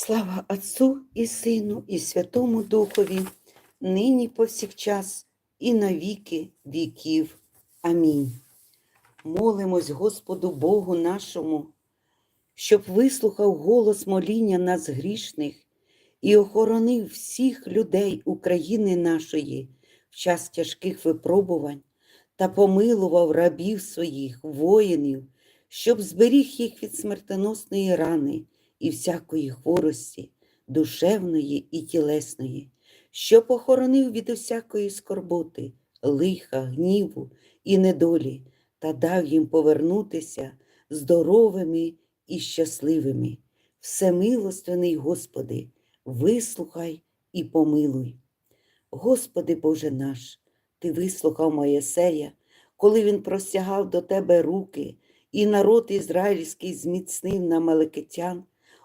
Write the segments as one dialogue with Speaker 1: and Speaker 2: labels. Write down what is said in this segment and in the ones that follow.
Speaker 1: Слава Отцу і Сину, і Святому Духові, нині повсякчас, і на віки віків. Амінь. Молимось Господу Богу нашому, щоб вислухав голос моління нас грішних і охоронив всіх людей України нашої в час тяжких випробувань та помилував рабів своїх, воїнів, щоб зберіг їх від смертоносної рани і всякої хворості, душевної і тілесної, що похоронив від усякої скорботи, лиха, гніву і недолі, та дав їм повернутися здоровими і щасливими. Всемилостивний Господи, вислухай і помилуй. Господи Боже наш, Ти вислухав Моєсея, коли він простягав до Тебе руки, і народ ізраїльський зміцнив на Маликитян,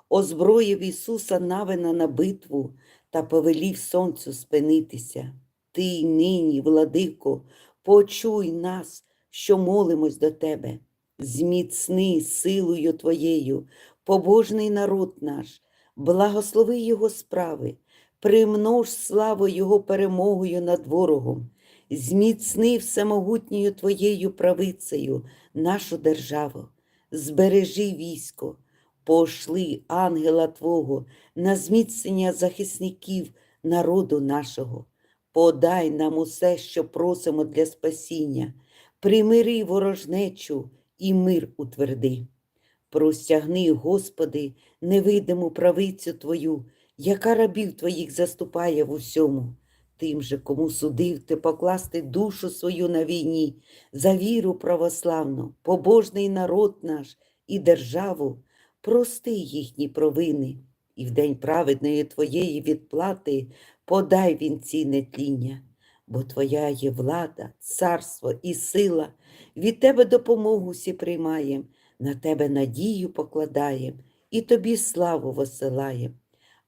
Speaker 1: озброїв Ісуса Навина на битву та повелів сонцю спинитися. Ти й нині, владико, почуй нас, що молимось до Тебе. Зміцни силою Твоєю, побожний народ наш, благослови Його справи, примнож славу Його перемогою над ворогом, зміцни всемогутньою Твоєю правицею нашу державу, збережи військо, пошли ангела Твого на зміцнення захисників народу нашого. Подай нам усе, що просимо для спасіння, примири ворожнечу і мир утверди. Простягни, Господи, невидиму правицю Твою, яка рабів Твоїх заступає в усьому. Тим же, кому судив ти покласти душу свою на війні, за віру православну, побожний народ наш і державу, прости їхні провини, і в день праведної Твоєї відплати подай вінці нетління, бо Твоя є влада, царство і сила, від Тебе допомогу всі приймаєм, на Тебе надію покладаєм і Тобі славу посилаєм.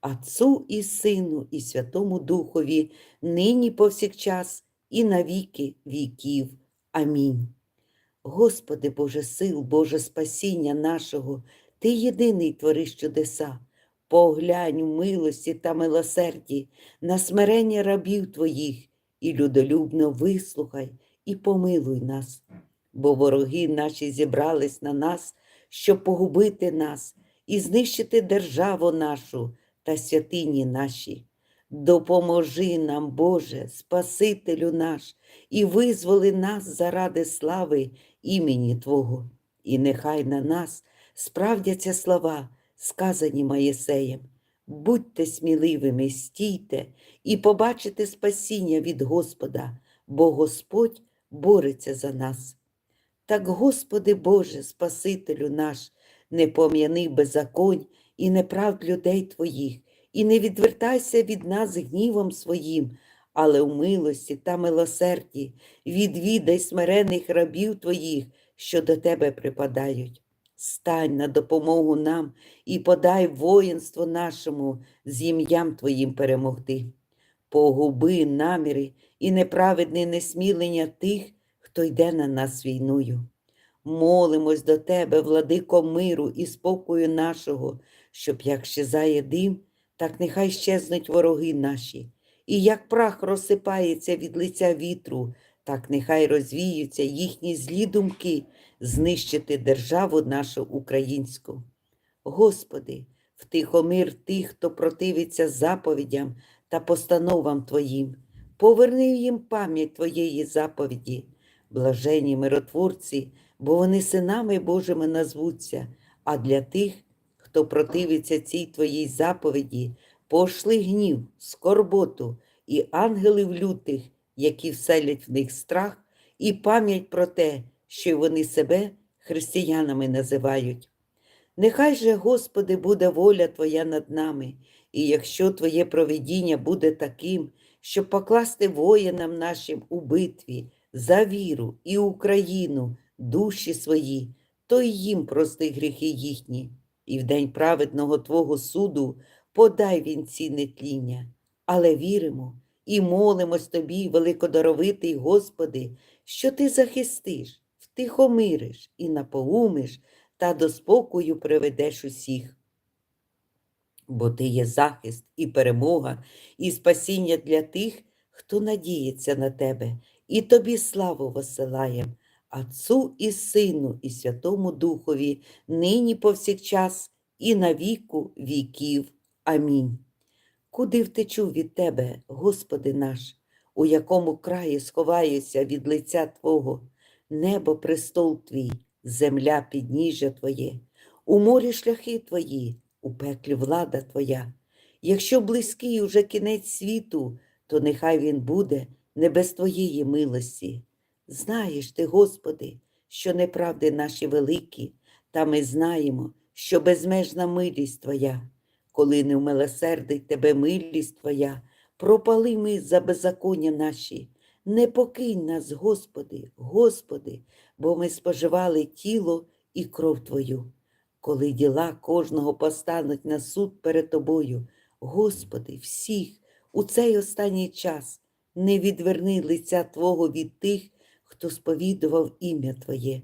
Speaker 1: Отцу і Сину, і Святому Духові, нині повсякчас, і на віки віків. Амінь. Господи Боже сил, Боже спасіння нашого, Ти єдиний твориш чудеса. Поглянь у милості та милосерді на смирення рабів Твоїх, і людолюбно вислухай і помилуй нас, бо вороги наші зібрались на нас, щоб погубити нас і знищити державу нашу та святині наші. Допоможи нам, Боже, Спасителю наш, і визволи нас заради слави імені Твого. І нехай на нас справдяться слова, сказані Моєсеєм. Будьте сміливими, стійте і побачите спасіння від Господа, бо Господь бореться за нас. Так, Господи Боже, Спасителю наш, не пом'яни беззаконь і неправд людей Твоїх, і не відвертайся від нас гнівом своїм, але в милості та милосерді відвідай смирених рабів Твоїх, що до Тебе припадають. Стань на допомогу нам і подай воїнство нашому з ім'ям Твоїм перемогти. Погуби наміри і неправедне несмілення тих, хто йде на нас війною. Молимось до Тебе, владико миру і спокою нашого, щоб як щезає дим, так нехай щезнуть вороги наші, і як прах розсипається від лиця вітру, так нехай розвіються їхні злі думки знищити державу нашу українську. Господи, втихомир тих, хто противиться заповідям та постановам Твоїм, поверни їм пам'ять Твоєї заповіді, блажені миротворці, бо вони синами Божими назвуться, а для тих, хто противиться цій Твоїй заповіді, пошли гнів, скорботу і ангелів лютих, які вселять в них страх, і пам'ять про те, що вони себе християнами називають. Нехай же, Господи, буде воля Твоя над нами, і якщо Твоє провидіння буде таким, щоб покласти воїнам нашим у битві за віру і Україну, душі свої, то й їм прости гріхи їхні, і в день праведного Твого суду подай вінці нетління. Але віримо і молимось Тобі, великодаровитий Господи, що Ти захистиш, втихомириш і напоумиш та до спокою приведеш усіх. бо ти є захист і перемога, і спасіння для тих, хто надіється на тебе, і тобі славу посилаєм, Отцу і Сину, і Святому Духові, нині повсякчас, і на віку віків. Амінь. Куди втечу від Тебе, Господи наш, у якому краї сховаюся від лиця Твого, небо престол Твій, земля підніжжя Твоє, у морі шляхи Твої, у пеклі влада Твоя. Якщо близький уже кінець світу, то нехай він буде не без Твоєї милості. Знаєш ти, Господи, що неправди наші великі, та ми знаємо, що безмежна милість Твоя. Коли не вмилосердить Тебе милість Твоя, пропали ми за беззаконня наші. Не покинь нас, Господи, Господи, бо ми споживали тіло і кров Твою. Коли діла кожного постануть на суд перед Тобою, Господи, всіх у цей останній час не відверни лиця Твого від тих, хто сповідував ім'я Твоє.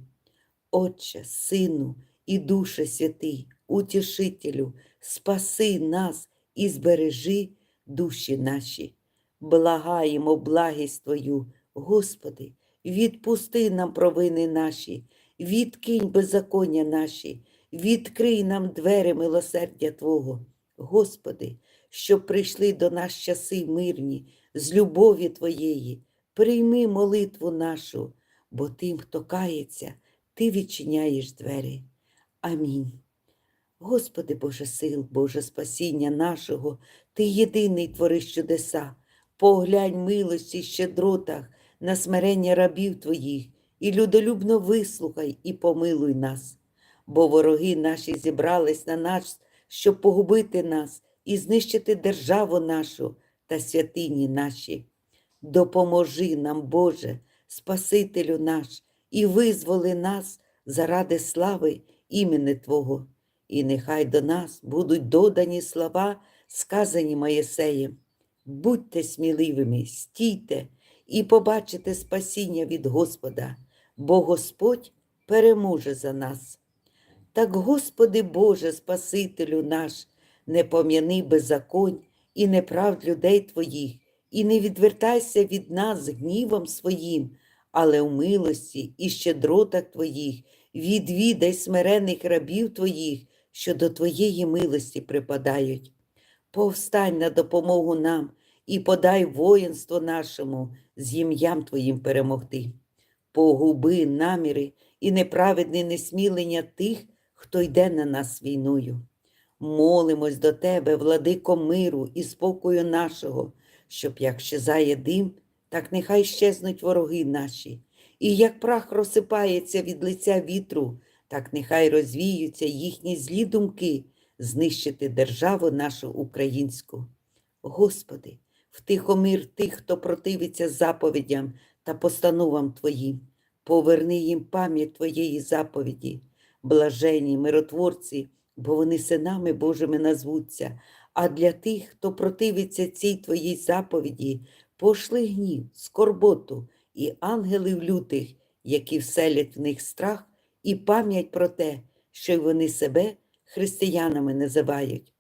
Speaker 1: Отче, Сину і Душе Святий, Утішителю, спаси нас і збережи душі наші. Благаємо благість Твою, Господи, відпусти нам провини наші, відкинь беззаконня наші, відкрий нам двері милосердя Твого, Господи, щоб прийшли до нас часи мирні, з любові Твоєї, прийми молитву нашу, бо тим, хто кається, Ти відчиняєш двері. Амінь. Господи Боже сил, Боже спасіння нашого, Ти єдиний твориш чудеса, поглянь милості щедротах на смирення рабів Твоїх, і людолюбно вислухай і помилуй нас, бо вороги наші зібрались на нас, щоб погубити нас і знищити державу нашу та святині наші. Допоможи нам, Боже, Спасителю наш, і визволи нас заради слави імени Твого. І нехай до нас будуть додані слова, сказані Моєсеєм. Будьте сміливими, стійте і побачите спасіння від Господа, бо Господь переможе за нас. Так, Господи Боже, Спасителю наш, не пом'яни беззаконь і неправд людей Твоїх, і не відвертайся від нас гнівом своїм, але в милості і щедротах Твоїх відвідай смирених рабів Твоїх, що до Твоєї милості припадають. Повстань на допомогу нам і подай воїнство нашому з ім'ям Твоїм перемогти. Погуби наміри і неправедне несмілення тих, хто йде на нас війною. Молимось до Тебе, владико миру і спокою нашого, щоб як щезає дим, так нехай щезнуть вороги наші, і як прах розсипається від лиця вітру, так нехай розвіються їхні злі думки знищити державу нашу українську. Господи, втихомир тих, хто противиться заповідям та постановам Твоїм, поверни їм пам'ять Твоєї заповіді, блажені миротворці, бо вони синами Божими назвуться, а для тих, хто противиться цій Твоїй заповіді, пошли гнів, скорботу і ангелів лютих, які вселять в них страх і пам'ять про те, що й вони себе християнами називають.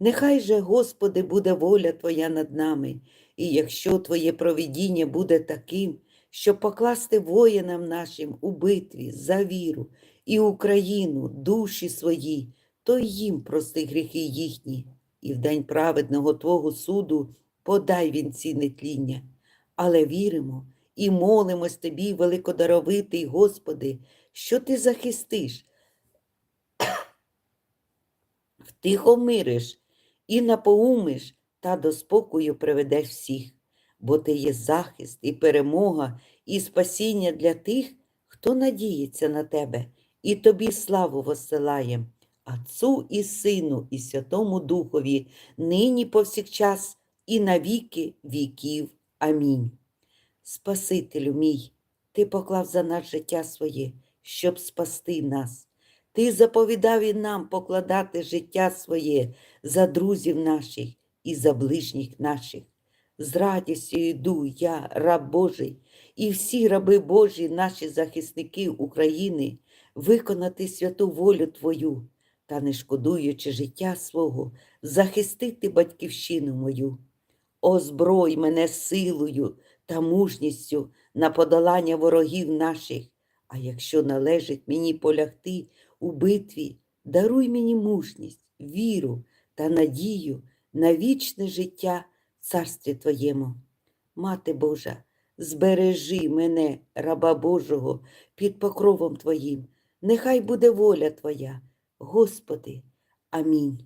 Speaker 1: Нехай же, Господи, буде воля Твоя над нами, і якщо Твоє провідіння буде таким, щоб покласти воїнам нашим у битві за віру і Україну, душі свої, то їм прости гріхи їхні, і в день праведного Твого суду подай вінці нетління. Але віримо і молимось Тобі, великодаровитий, Господи, що Ти захистиш, втихомириш і напоумиш та до спокою приведеш всіх, бо ти є захист і перемога, і спасіння для тих, хто надіється на тебе, і тобі славу воссилаєм, Отцу і Сину, і Святому Духові, нині повсякчас, і на віки віків. Амінь. Спасителю мій, Ти поклав за нас життя своє, щоб спасти нас. Ти заповідав і нам покладати життя своє за друзів наших і за ближніх наших. З радістю йду я, раб Божий, і всі раби Божі, наші захисники України, виконати святу волю Твою та не шкодуючи життя свого, захистити батьківщину мою. Озброй мене силою та мужністю на подолання ворогів наших, а якщо належить мені полягти у битві, даруй мені мужність, віру та надію на вічне життя в царстві Твоєму. Мати Божа, збережи мене, раба Божого, під покровом Твоїм, нехай буде воля Твоя, Господи. Амінь.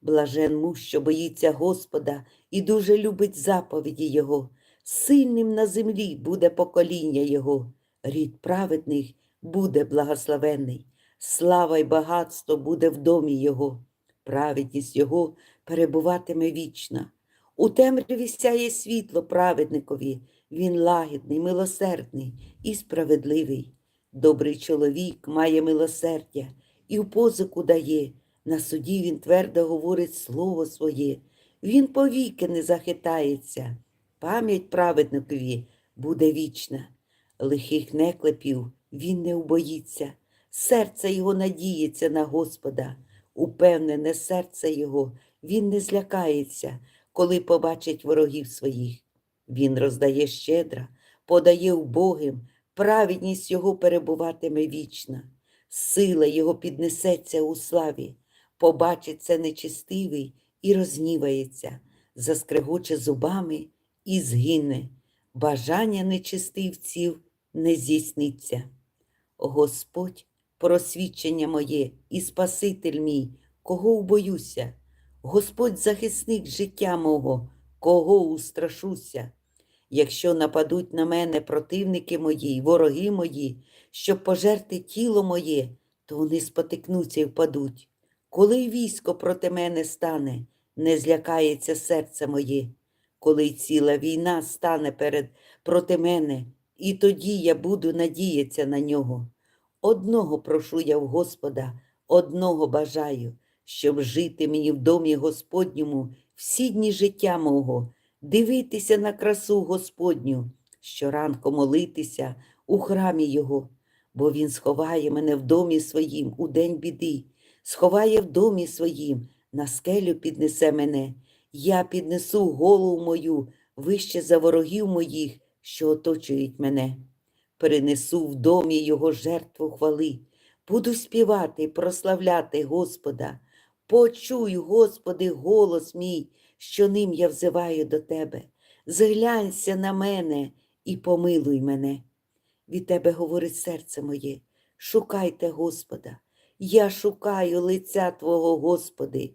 Speaker 1: Блажен муж, що боїться Господа і дуже любить заповіді Його. Сильним на землі буде покоління Його, рід праведних буде благословенний, слава й багатство буде в домі Його, праведність Його перебуватиме вічно. У темряві сяє світло праведникові, він лагідний, милосердний і справедливий. Добрий чоловік має милосердя і в позику дає. На суді він твердо говорить слово своє, він повіки не захитається. Пам'ять праведникові буде вічна. Лихих неклепів він не убоїться, серце його надіється на Господа, упевнене серце його, він не злякається, коли побачить ворогів своїх. Він роздає щедро, подає убогим, праведність його перебуватиме вічна, сила його піднесеться у славі, побачить це нечистивий і рознівається, заскрегоче зубами і згине, бажання нечистивців не здійсниться. Господь, просвідчення моє і Спаситель мій, кого убоюся, Господь захисник життя мого, кого устрашуся. Якщо нападуть на мене противники мої, вороги мої, щоб пожерти тіло моє, то вони спотикнуться і впадуть. Коли військо проти мене стане, не злякається серце моє, коли ціла війна стане перед проти мене, і тоді я буду надіятися на нього. Одного прошу я в Господа, одного бажаю, щоб жити мені в домі Господньому всі дні життя мого, дивитися на красу Господню, щоранку молитися у храмі Його, бо Він сховає мене в домі своїм у день біди, сховає в домі своїм, на скелю піднесе мене. Я піднесу голову мою вище за ворогів моїх, що оточують мене. Перенесу в домі Його жертву хвали, буду співати прославляти Господа. Почуй, Господи, голос мій, що ним я взиваю до Тебе. Зглянься на мене і помилуй мене. Від Тебе говорить серце моє, шукайте Господа. Я шукаю лиця Твого, Господи,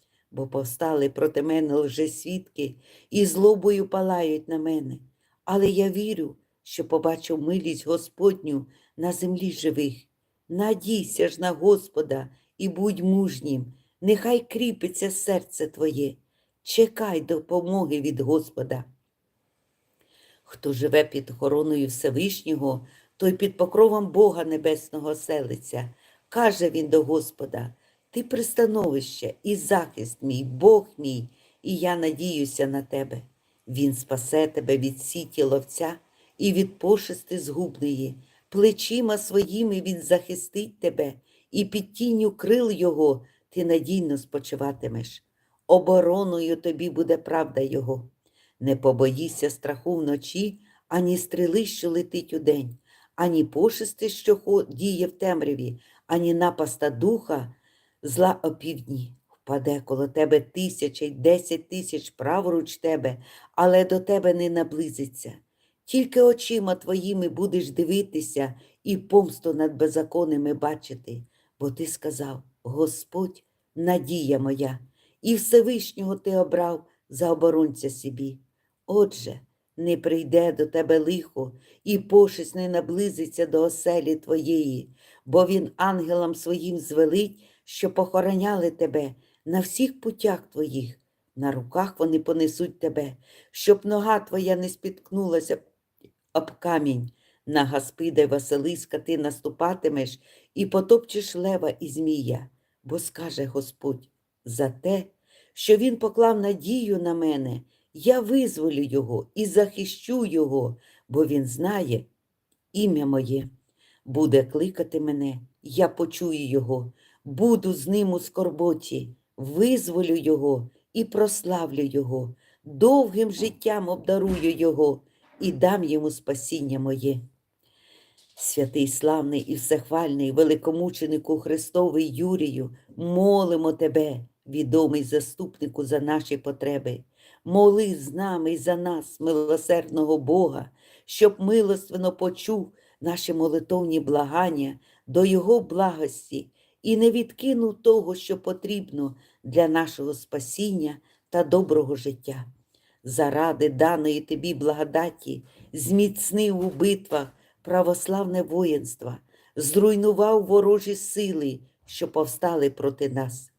Speaker 1: бо повстали проти мене лжесвідки і злобою палають на мене. Але я вірю, що побачу милість Господню на землі живих. Надійся ж на Господа і будь мужнім, нехай кріпиться серце твоє, чекай допомоги від Господа. Хто живе під охороною Всевишнього, той під покровом Бога Небесного селиться. Каже він до Господа: Ти пристановище і захист мій, Бог мій, і я надіюся на тебе. Він спасе тебе від сіті ловця і від пошести згубної, плечима своїми він захистить тебе, і під тінню крил його ти надійно спочиватимеш. Обороною тобі буде правда Його. Не побоїся страху вночі, ані стріли, що летить удень, ані пошести, що діє в темряві, ані напаста духа зла опівдні. Впаде коло тебе тисяча й десять тисяч праворуч тебе, але до тебе не наблизиться. Тільки очима твоїми будеш дивитися і помсту над беззаконними бачити, бо ти сказав: Господь, надія моя, і Всевишнього ти обрав за оборонця собі. Отже, не прийде до тебе лихо, і пошесть не наблизиться до оселі твоєї, бо він ангелам своїм звелить, щоб охороняли тебе на всіх путях твоїх. На руках вони понесуть тебе, щоб нога твоя не спіткнулася об камінь. На Гаспида й Василиска ти наступатимеш і потопчеш лева і змія, бо скаже Господь, за те, що він поклав надію на мене, я визволю його і захищу його, бо він знає ім'я моє. Буде кликати мене, я почую його, буду з ним у скорботі, визволю його і прославлю його, довгим життям обдарую його і дам йому спасіння моє. Святий славний і всехвальний великомученику Христовий Юрію, молимо тебе, відомий заступнику за наші потреби. Моли з нами і за нас, милосердного Бога, щоб милостивно почув наші молитовні благання до Його благості і не відкинув того, що потрібно для нашого спасіння та доброго життя. Заради даної тобі благодаті зміцнив у битвах православне воїнство, зруйнував ворожі сили, що повстали проти нас.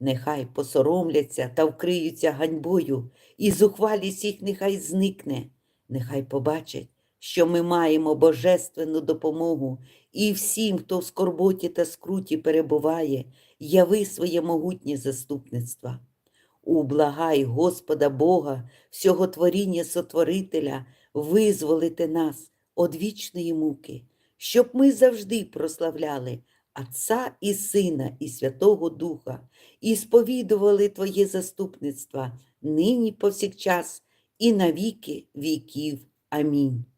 Speaker 1: Нехай посоромляться та вкриються ганьбою, і зухвалість їх нехай зникне, нехай побачать, що ми маємо божественну допомогу, і всім, хто в скорботі та скруті перебуває, яви своє могутнє заступництво. Ублагай Господа Бога, всього творіння Сотворителя, визволити нас од вічної муки, щоб ми завжди прославляли Отця і Сина, і Святого Духа, і сповідували Твоє заступництво нині повсякчас і на віки віків. Амінь.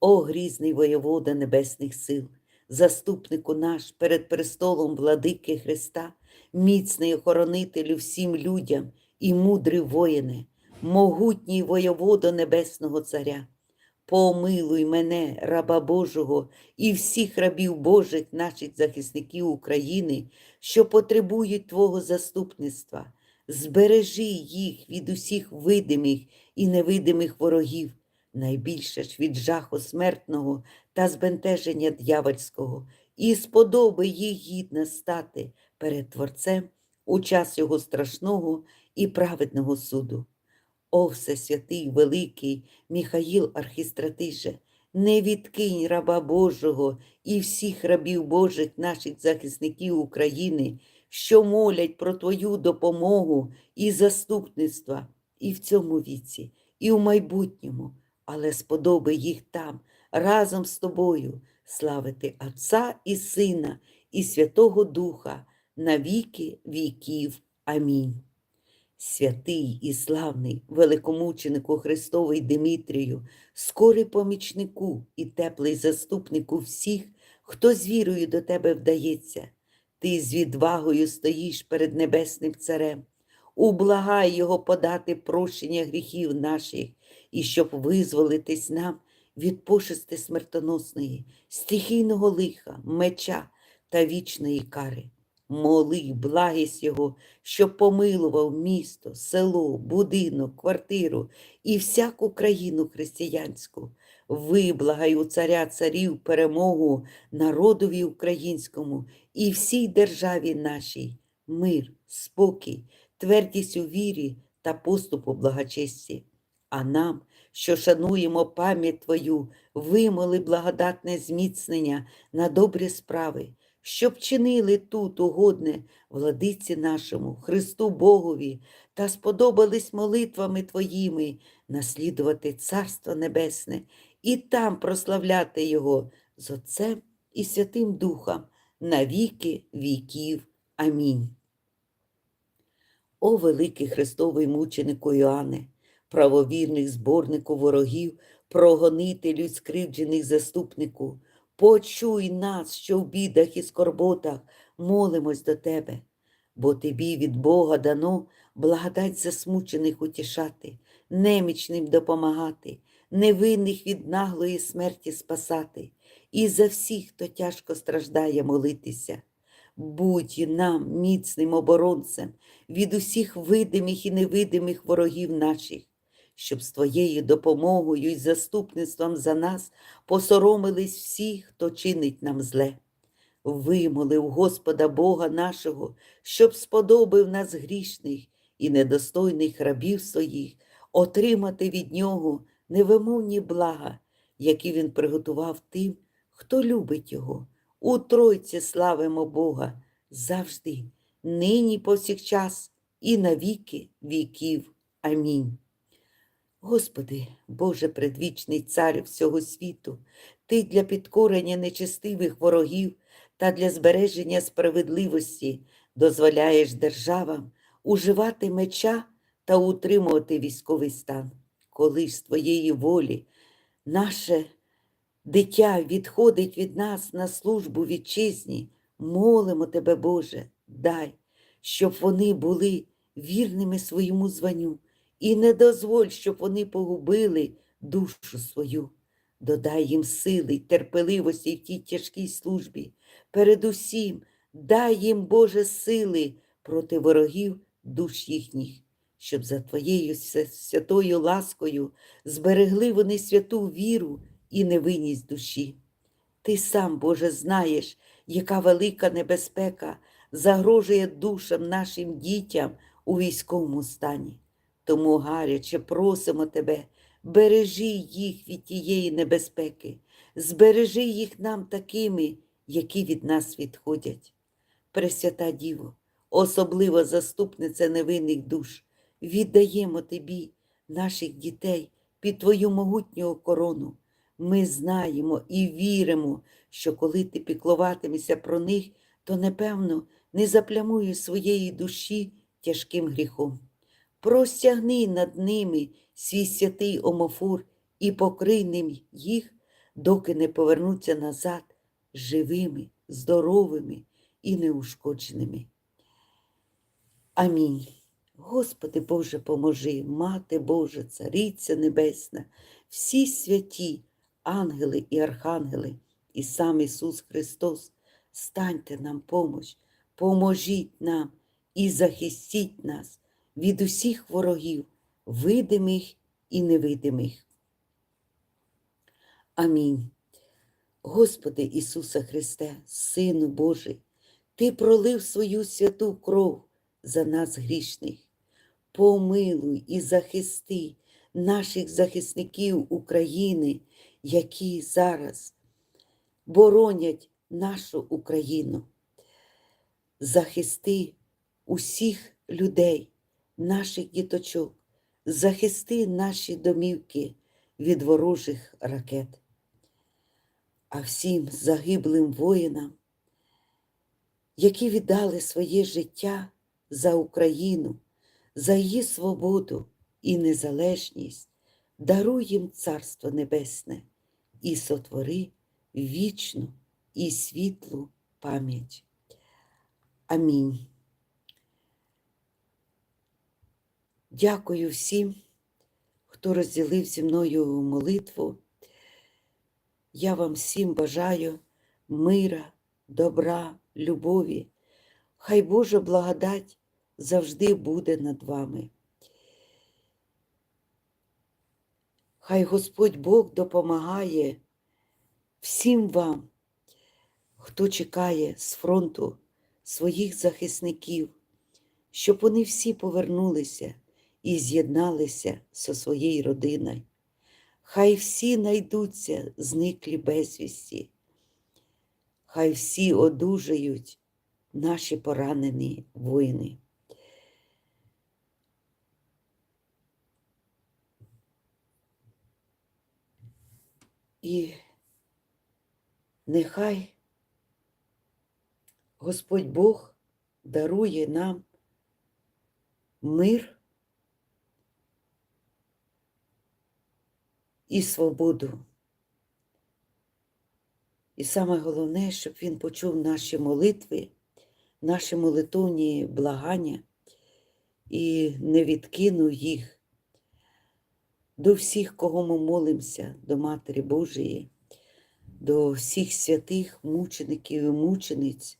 Speaker 1: О грізний воєвода небесних сил, заступнику наш перед престолом владики Христа, міцний охоронителю всім людям і мудрий воїне, могутній воєводо Небесного Царя. Помилуй мене, раба Божого, і всіх рабів Божих, наших захисників України, що потребують Твого заступництва. Збережи їх від усіх видимих і невидимих ворогів, найбільше ж від жаху смертного та збентеження дьявольського, і сподоби їх гідно стати перед Творцем у час його страшного і праведного суду. О, Всесвятий Великий Міхаїл Архістратиже, не відкинь раба Божого і всіх рабів Божих наших захисників України, що молять про Твою допомогу і заступництва і в цьому віці, і в майбутньому, але сподоби їх там разом з тобою славити Отця і Сина, і Святого Духа на віки віків. Амінь. Святий і славний великомученику Христовий Димитрію, скорий помічнику і теплий заступнику всіх, хто з вірою до тебе вдається, ти з відвагою стоїш перед Небесним Царем, ублагай Його подати прощення гріхів наших, і щоб визволитись нам від пошести смертоносної, стихійного лиха, меча та вічної кари. Моли благість Його, щоб помилував місто, село, будинок, квартиру і всяку країну християнську. Виблагай у царя царів перемогу народові українському і всій державі нашій, мир, спокій, твердість у вірі та поступу благочесті. А нам, що шануємо пам'ять Твою, вимоли благодатне зміцнення на добрі справи щоб чинили тут угодне владиці нашому, Христу Богові, та сподобались молитвами Твоїми наслідувати Царство Небесне і там прославляти Його з Отцем і Святим Духом на віки віків. Амінь. О великий Христовий мученику Іоанне, правовірних зборнику ворогів, прогонителю скривджених заступнику, Почуй нас, що в бідах і скорботах молимось до тебе, бо тобі від Бога дано благодать засмучених утішати, немічним допомагати, невинних від наглої смерті спасати, і за всіх, хто тяжко страждає, молитися. Будь нам міцним оборонцем від усіх видимих і невидимих ворогів наших щоб з Твоєю допомогою і заступництвом за нас посоромились всі, хто чинить нам зле. вимолив Господа Бога нашого, щоб сподобив нас грішних і недостойних рабів своїх, отримати від Нього невимовні блага, які Він приготував тим, хто любить Його. У Тройці славимо Бога завжди, нині повсякчас і на віки віків. Амінь. Господи, Боже предвічний цар всього світу, Ти для підкорення нечестивих ворогів та для збереження справедливості дозволяєш державам уживати меча та утримувати військовий стан. Коли ж з Твоєї волі наше дитя відходить від нас на службу вітчизні, молимо Тебе, Боже, дай, щоб вони були вірними своєму званню, і не дозволь, щоб вони погубили душу свою. Додай їм сили й терпеливості в тій тяжкій службі. Передусім, дай їм, Боже, сили проти ворогів душ їхніх, щоб за Твоєю святою ласкою зберегли вони святу віру і невинність душі. Ти сам, Боже, знаєш, яка велика небезпека загрожує душам нашим дітям у військовому стані. Тому гаряче просимо Тебе, бережи їх від тієї небезпеки, збережи їх нам такими, які від нас відходять. Пресвята Діво, особлива заступниця невинних душ, віддаємо Тобі, наших дітей, під Твою могутню корону. Ми знаємо і віримо, що коли ти піклуватимешся про них, то, напевно, не заплямуєш своєї душі тяжким гріхом. Простягни над ними свій святий омофор і покрий ним їх, доки не повернуться назад живими, здоровими і неушкодженими. Амінь. Господи Боже, поможи, Мати Божа, Цариця Небесна, всі святі, ангели і архангели, і сам Ісус Христос, станьте нам помощ, поможіть нам і захистіть нас від усіх ворогів, видимих і невидимих. Амінь. Господи Ісусе Христе, Сину Божий, Ти пролив свою святу кров за нас грішних. Помилуй і захисти наших захисників України, які зараз боронять нашу Україну. Захисти усіх людей, наших діточок, захисти наші домівки від ворожих ракет. А всім загиблим воїнам, які віддали своє життя за Україну, за її свободу і незалежність, даруй їм Царство Небесне і сотвори вічну і світлу пам'ять. Амінь. Дякую всім, хто розділив зі мною молитву. Я вам всім бажаю мира, добра, любові. Хай Божа благодать завжди буде над вами. Хай Господь Бог допомагає всім вам, хто чекає з фронту своїх захисників, щоб вони всі повернулися і з'єдналися зі своєю родиною. Хай всі найдуться зниклі безвісті, хай всі одужають наші поранені воїни. І нехай Господь Бог дарує нам мир і свободу. І саме головне, щоб Він почув наші молитви, наші молитовні благання і не відкинув їх до всіх, кого ми молимося, до Матері Божої, до всіх святих мучеників і мучениць,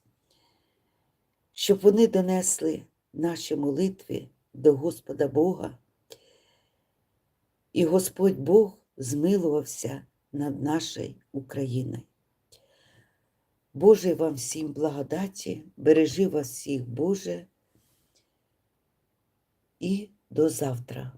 Speaker 1: щоб вони донесли наші молитви до Господа Бога. І Господь Бог змилувався над нашою Україною. Боже вам всім благодаті, бережи вас всіх, Боже, і до завтра.